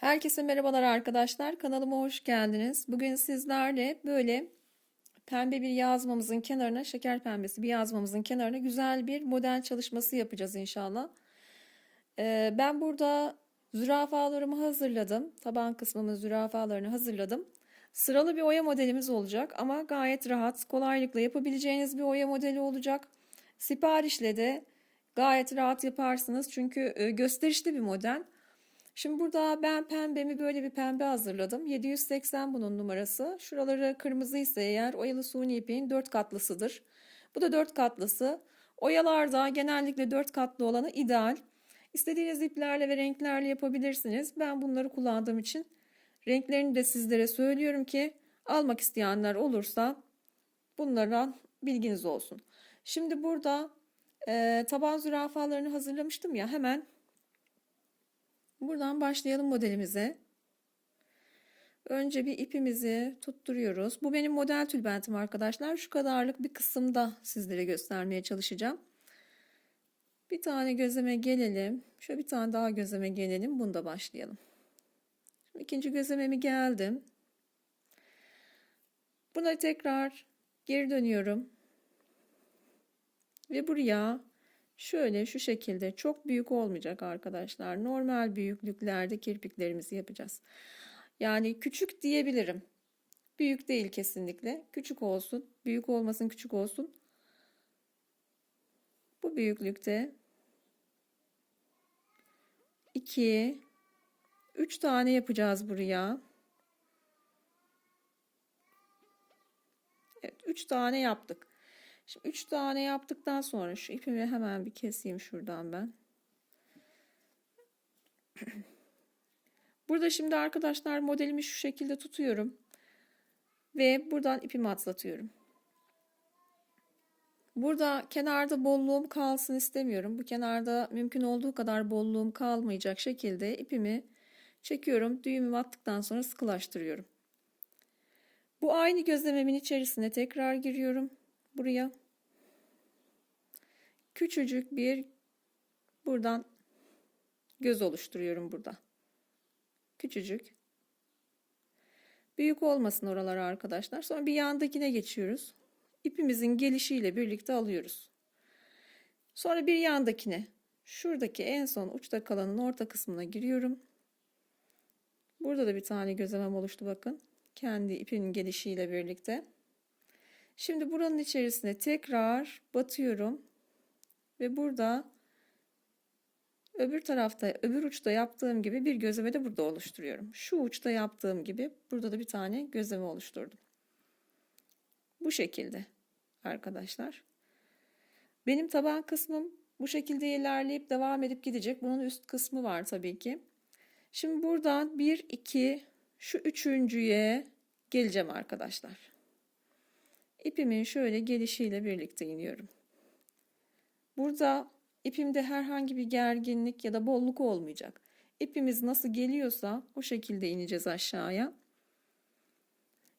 Herkese merhabalar arkadaşlar. Kanalıma hoş geldiniz. Bugün sizlerle böyle pembe bir yazmamızın kenarına, şeker pembesi bir yazmamızın kenarına güzel bir model çalışması yapacağız inşallah. Ee, ben burada zürafalarımı hazırladım. Taban kısmımın zürafalarını hazırladım. Sıralı bir oya modelimiz olacak ama gayet rahat, kolaylıkla yapabileceğiniz bir oya modeli olacak. Siparişle de gayet rahat yaparsınız çünkü e, gösterişli bir model. Şimdi burada ben pembemi böyle bir pembe hazırladım. 780 bunun numarası. Şuraları kırmızı ise eğer oyalı suni ipiğin 4 katlısıdır. Bu da 4 katlısı. Oyalarda genellikle 4 katlı olanı ideal. İstediğiniz iplerle ve renklerle yapabilirsiniz. Ben bunları kullandığım için renklerini de sizlere söylüyorum ki almak isteyenler olursa bunlardan bilginiz olsun. Şimdi burada e, taban zürafalarını hazırlamıştım ya hemen Buradan başlayalım modelimize. Önce bir ipimizi tutturuyoruz. Bu benim model tülbentim arkadaşlar. Şu kadarlık bir kısımda sizlere göstermeye çalışacağım. Bir tane gözeme gelelim. Şöyle bir tane daha gözeme gelelim. Bunda başlayalım. Şimdi ikinci gözlememi geldim. Buna tekrar geri dönüyorum. Ve buraya Şöyle şu şekilde çok büyük olmayacak arkadaşlar. Normal büyüklüklerde kirpiklerimizi yapacağız. Yani küçük diyebilirim. Büyük değil kesinlikle. Küçük olsun. Büyük olmasın küçük olsun. Bu büyüklükte 2 3 tane yapacağız buraya. Evet 3 tane yaptık. Şimdi 3 tane yaptıktan sonra şu ipimi hemen bir keseyim şuradan ben. Burada şimdi arkadaşlar modelimi şu şekilde tutuyorum. Ve buradan ipimi atlatıyorum. Burada kenarda bolluğum kalsın istemiyorum. Bu kenarda mümkün olduğu kadar bolluğum kalmayacak şekilde ipimi çekiyorum. Düğümümü attıktan sonra sıkılaştırıyorum. Bu aynı gözlememin içerisine tekrar giriyorum. Buraya küçücük bir buradan göz oluşturuyorum burada. Küçücük. Büyük olmasın oralar arkadaşlar. Sonra bir yandakine geçiyoruz. İpimizin gelişiyle birlikte alıyoruz. Sonra bir yandakine şuradaki en son uçta kalanın orta kısmına giriyorum. Burada da bir tane gözlemem oluştu bakın. Kendi ipinin gelişiyle birlikte. Şimdi buranın içerisine tekrar batıyorum. Ve burada öbür tarafta öbür uçta yaptığım gibi bir gözleme de burada oluşturuyorum. Şu uçta yaptığım gibi burada da bir tane gözleme oluşturdum. Bu şekilde arkadaşlar. Benim taban kısmım bu şekilde ilerleyip devam edip gidecek. Bunun üst kısmı var tabii ki. Şimdi buradan 1 2 şu üçüncüye geleceğim arkadaşlar. İpimin şöyle gelişiyle birlikte iniyorum. Burada ipimde herhangi bir gerginlik ya da bolluk olmayacak. İpimiz nasıl geliyorsa o şekilde ineceğiz aşağıya.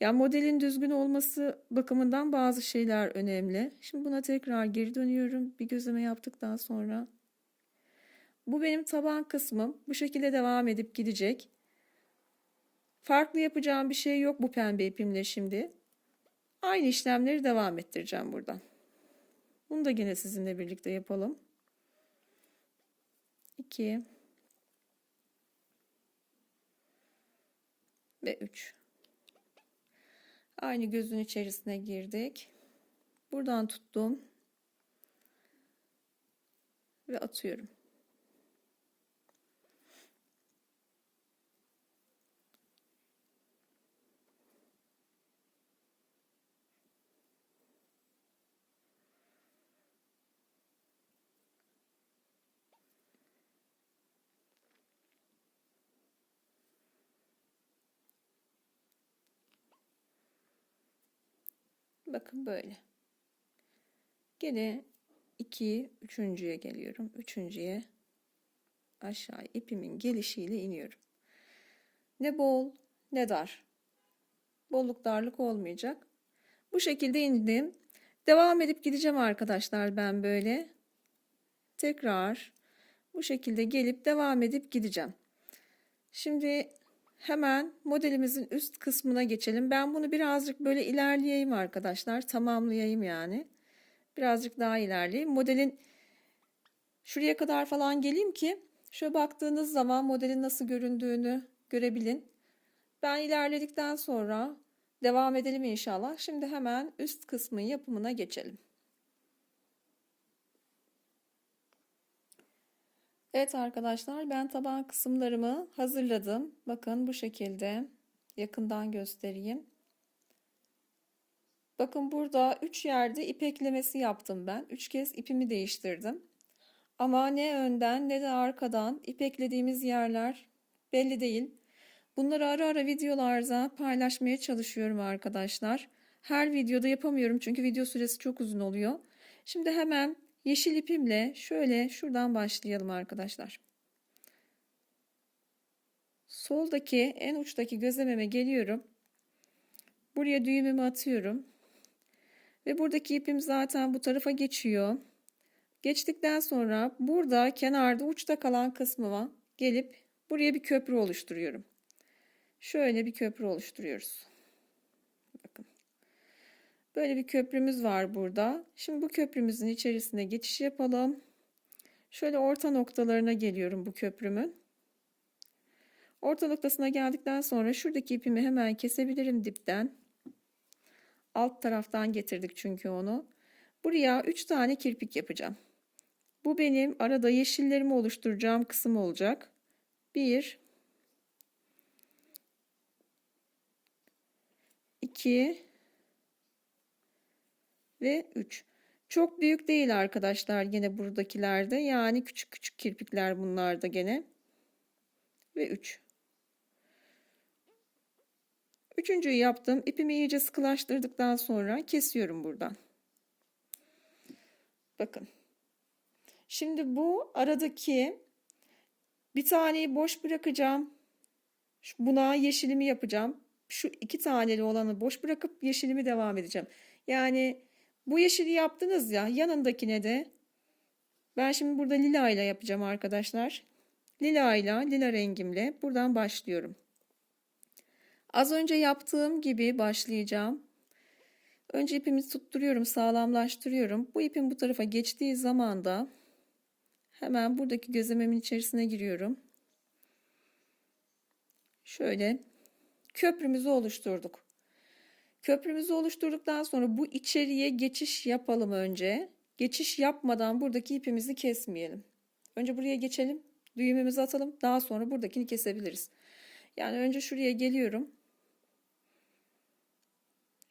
Yani modelin düzgün olması bakımından bazı şeyler önemli. Şimdi buna tekrar geri dönüyorum. Bir gözleme yaptıktan sonra. Bu benim taban kısmım. Bu şekilde devam edip gidecek. Farklı yapacağım bir şey yok bu pembe ipimle şimdi. Aynı işlemleri devam ettireceğim buradan. Bunu da yine sizinle birlikte yapalım. 2 ve 3. Aynı gözün içerisine girdik. Buradan tuttum ve atıyorum. Bakın böyle. Gene 2 üçüncüye geliyorum. Üçüncüye aşağı ipimin gelişiyle iniyorum. Ne bol ne dar. Bolluk darlık olmayacak. Bu şekilde indim. Devam edip gideceğim arkadaşlar ben böyle. Tekrar bu şekilde gelip devam edip gideceğim. Şimdi hemen modelimizin üst kısmına geçelim. Ben bunu birazcık böyle ilerleyeyim arkadaşlar. Tamamlayayım yani. Birazcık daha ilerleyeyim. Modelin şuraya kadar falan geleyim ki şöyle baktığınız zaman modelin nasıl göründüğünü görebilin. Ben ilerledikten sonra devam edelim inşallah. Şimdi hemen üst kısmın yapımına geçelim. Evet arkadaşlar ben taban kısımlarımı hazırladım. Bakın bu şekilde yakından göstereyim. Bakın burada 3 yerde ip eklemesi yaptım ben. 3 kez ipimi değiştirdim. Ama ne önden ne de arkadan ip eklediğimiz yerler belli değil. Bunları ara ara videolarda paylaşmaya çalışıyorum arkadaşlar. Her videoda yapamıyorum çünkü video süresi çok uzun oluyor. Şimdi hemen yeşil ipimle şöyle şuradan başlayalım arkadaşlar. Soldaki en uçtaki gözlememe geliyorum. Buraya düğümümü atıyorum. Ve buradaki ipim zaten bu tarafa geçiyor. Geçtikten sonra burada kenarda uçta kalan kısmıma gelip buraya bir köprü oluşturuyorum. Şöyle bir köprü oluşturuyoruz. Böyle bir köprümüz var burada. Şimdi bu köprümüzün içerisine geçiş yapalım. Şöyle orta noktalarına geliyorum bu köprümün. Orta noktasına geldikten sonra şuradaki ipimi hemen kesebilirim dipten. Alt taraftan getirdik çünkü onu. Buraya 3 tane kirpik yapacağım. Bu benim arada yeşillerimi oluşturacağım kısım olacak. 1 2 ve 3. Çok büyük değil arkadaşlar yine buradakilerde. Yani küçük küçük kirpikler bunlar da gene. Ve 3. Üçüncüyü yaptım. İpimi iyice sıkılaştırdıktan sonra kesiyorum buradan. Bakın. Şimdi bu aradaki bir taneyi boş bırakacağım. Buna yeşilimi yapacağım. Şu iki taneli olanı boş bırakıp yeşilimi devam edeceğim. Yani bu yeşili yaptınız ya yanındakine de ben şimdi burada lila ile yapacağım arkadaşlar. Lila ile lila rengimle buradan başlıyorum. Az önce yaptığım gibi başlayacağım. Önce ipimi tutturuyorum, sağlamlaştırıyorum. Bu ipin bu tarafa geçtiği zaman da hemen buradaki gözlememin içerisine giriyorum. Şöyle köprümüzü oluşturduk. Köprümüzü oluşturduktan sonra bu içeriye geçiş yapalım önce. Geçiş yapmadan buradaki ipimizi kesmeyelim. Önce buraya geçelim. Düğümümüzü atalım. Daha sonra buradakini kesebiliriz. Yani önce şuraya geliyorum.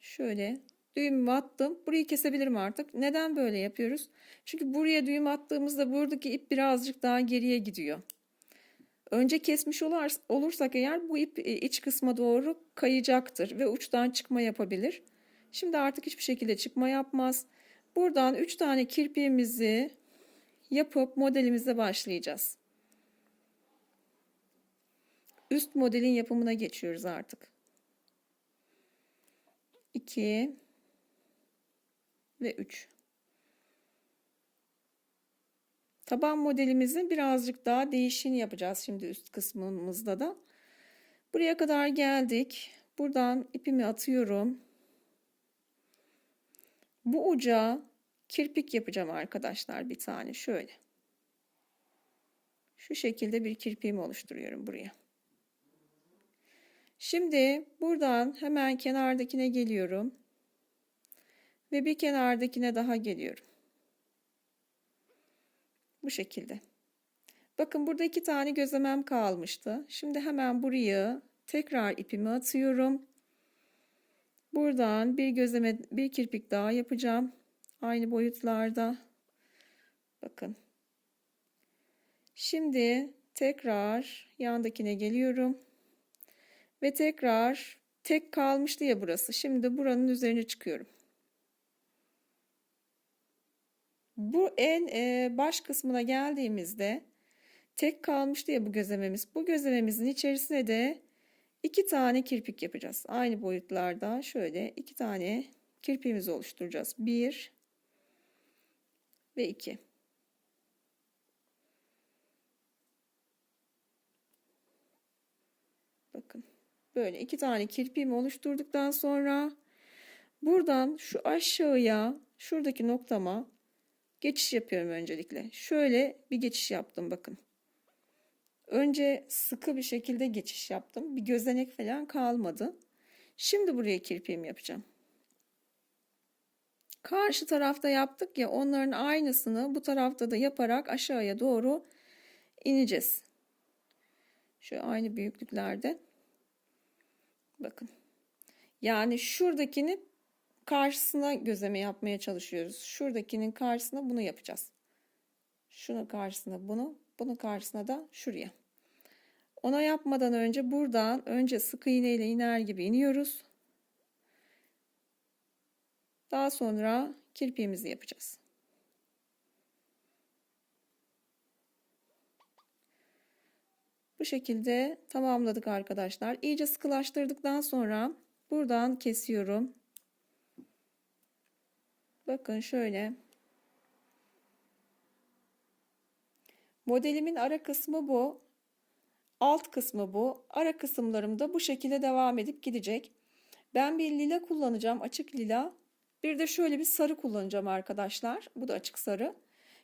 Şöyle düğümümü attım. Burayı kesebilirim artık. Neden böyle yapıyoruz? Çünkü buraya düğüm attığımızda buradaki ip birazcık daha geriye gidiyor. Önce kesmiş olursak eğer bu ip e, iç kısma doğru kayacaktır ve uçtan çıkma yapabilir. Şimdi artık hiçbir şekilde çıkma yapmaz. Buradan 3 tane kirpiğimizi yapıp modelimize başlayacağız. Üst modelin yapımına geçiyoruz artık. 2 ve 3. Taban modelimizi birazcık daha değişin yapacağız şimdi üst kısmımızda da. Buraya kadar geldik. Buradan ipimi atıyorum. Bu uca kirpik yapacağım arkadaşlar bir tane şöyle. Şu şekilde bir kirpiğimi oluşturuyorum buraya. Şimdi buradan hemen kenardakine geliyorum. Ve bir kenardakine daha geliyorum. Bu şekilde. Bakın burada iki tane gözlemem kalmıştı. Şimdi hemen burayı tekrar ipimi atıyorum. Buradan bir gözleme bir kirpik daha yapacağım. Aynı boyutlarda. Bakın. Şimdi tekrar yandakine geliyorum. Ve tekrar tek kalmıştı ya burası. Şimdi buranın üzerine çıkıyorum. Bu en e, baş kısmına geldiğimizde tek kalmıştı ya bu gözlememiz. Bu gözlememizin içerisine de iki tane kirpik yapacağız. Aynı boyutlarda şöyle iki tane kirpiğimizi oluşturacağız. Bir ve iki. Bakın. Böyle iki tane kirpiğimi oluşturduktan sonra buradan şu aşağıya şuradaki noktama geçiş yapıyorum öncelikle. Şöyle bir geçiş yaptım bakın. Önce sıkı bir şekilde geçiş yaptım. Bir gözenek falan kalmadı. Şimdi buraya kirpiğimi yapacağım. Karşı tarafta yaptık ya onların aynısını bu tarafta da yaparak aşağıya doğru ineceğiz. Şu aynı büyüklüklerde. Bakın. Yani şuradakini karşısına gözleme yapmaya çalışıyoruz. Şuradakinin karşısına bunu yapacağız. Şunun karşısına bunu, bunun karşısına da şuraya. Ona yapmadan önce buradan önce sık iğne ile iner gibi iniyoruz. Daha sonra kirpiğimizi yapacağız. Bu şekilde tamamladık arkadaşlar. İyice sıkılaştırdıktan sonra buradan kesiyorum. Bakın şöyle. Modelimin ara kısmı bu. Alt kısmı bu. Ara kısımlarım da bu şekilde devam edip gidecek. Ben bir lila kullanacağım. Açık lila. Bir de şöyle bir sarı kullanacağım arkadaşlar. Bu da açık sarı.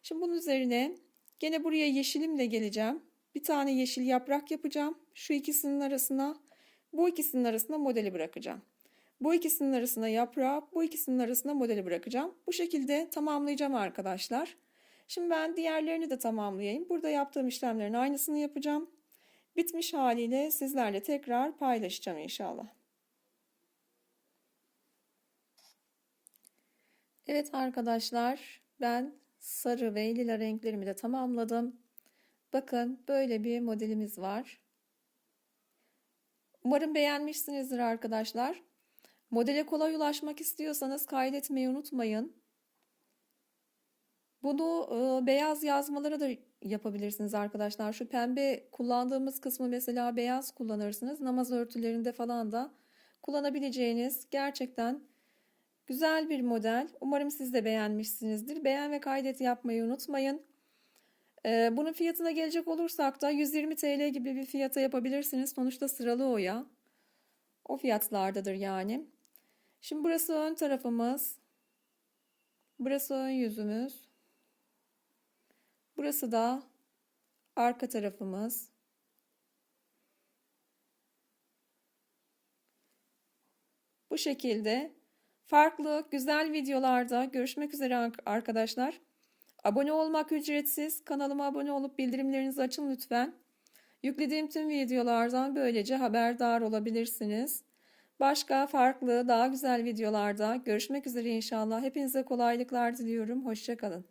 Şimdi bunun üzerine gene buraya yeşilimle geleceğim. Bir tane yeşil yaprak yapacağım. Şu ikisinin arasına bu ikisinin arasına modeli bırakacağım. Bu ikisinin arasına yaprağı, bu ikisinin arasına modeli bırakacağım. Bu şekilde tamamlayacağım arkadaşlar. Şimdi ben diğerlerini de tamamlayayım. Burada yaptığım işlemlerin aynısını yapacağım. Bitmiş haliyle sizlerle tekrar paylaşacağım inşallah. Evet arkadaşlar ben sarı ve lila renklerimi de tamamladım. Bakın böyle bir modelimiz var. Umarım beğenmişsinizdir arkadaşlar. Modele kolay ulaşmak istiyorsanız kaydetmeyi unutmayın. Bunu e, beyaz yazmalara da yapabilirsiniz arkadaşlar. Şu pembe kullandığımız kısmı mesela beyaz kullanırsınız. Namaz örtülerinde falan da kullanabileceğiniz gerçekten güzel bir model. Umarım siz de beğenmişsinizdir. Beğen ve kaydet yapmayı unutmayın. E, bunun fiyatına gelecek olursak da 120 TL gibi bir fiyata yapabilirsiniz. Sonuçta sıralı o ya. O fiyatlardadır yani. Şimdi burası ön tarafımız. Burası ön yüzümüz. Burası da arka tarafımız. Bu şekilde farklı güzel videolarda görüşmek üzere arkadaşlar. Abone olmak ücretsiz. Kanalıma abone olup bildirimlerinizi açın lütfen. Yüklediğim tüm videolardan böylece haberdar olabilirsiniz. Başka farklı daha güzel videolarda görüşmek üzere inşallah. Hepinize kolaylıklar diliyorum. Hoşçakalın.